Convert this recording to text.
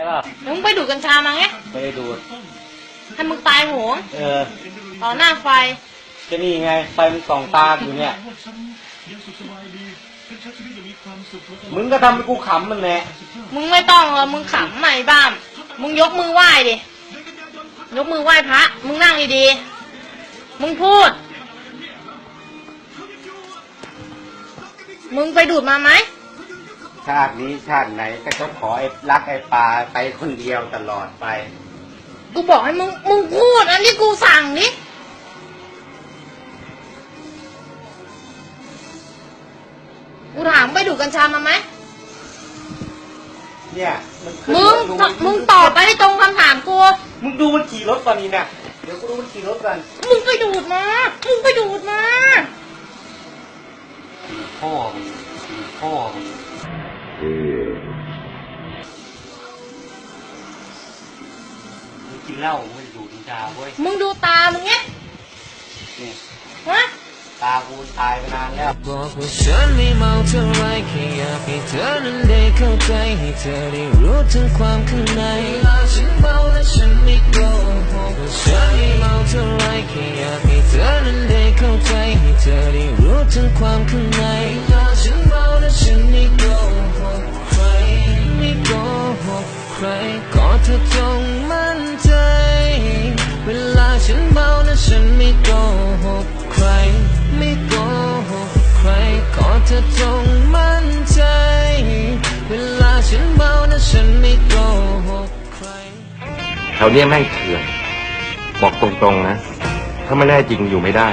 ช่ป่ะแล้วมึงไปดูดกัญชามาไง ไม่ได้ดูด ให้มึงตายโหงเออ ต่อหน้าไฟก็นี่ไง ไฟมันส่องตาอยู่เนี่ย มึงก็ทำให้กูขำมันแหละ มึงไม่ต้องหรอกมึงขำใหม่บ้าม มึงยกมือไหว้ดิ ยกมือไหว้พระ มึงนั่งดีๆ มึงพูด มึงไปดูดมาไหม ชาตินี้ชาติไหนก็จะขอไอ้รักไอ้ปลาไปคนเดียวตลอดไป กูบอกให้มึงมึงพูดอันที่กูสั่งดิกูถามไปดูดกัญชามาไหม เนี่ยมันขึ้นมึง รถดูตมึงตอบไปให้ตรงคำถามกู มึงดูมันขี่รถก่อนนี่เนี่ยเดี๋ยวกูดูมันขี่รถก่อนมึงไปดูดมา มึงไปดูดมา พ่อมึง พ่อมึงมึงกินเหล้ามึงไม่ได้ดูดกัญชาเว้ยมึงดูตามึงเนี้ยนี่ฮะตากูตายไปนานแล้วบอกว่าฉันไม่เมาเท่าไรแค่อยากให้เธอนั้นได้เข้าใจให้เธอได้รู้ถึงความข้างในเวลาฉันเมาและฉันไม่โกหกว่าฉันไม่เมาเท่าไรแค่อยากให้เธอนั้นได้เข้าใจให้เธอได้รู้ถึงความข้างในเวลาฉัน ก็เธอจงมั่นใจ เวลาฉันเมาและฉันไม่โกหกใคร ไม่โกหกใครขอเธอจงมั่นใจ เวลาฉันเมาและฉันไม่โกหกใครแถวเนี้ยแม่งเถื่อนบอกตรงๆนะ ถ้าไม่แน่จริงอยู่ไม่ได้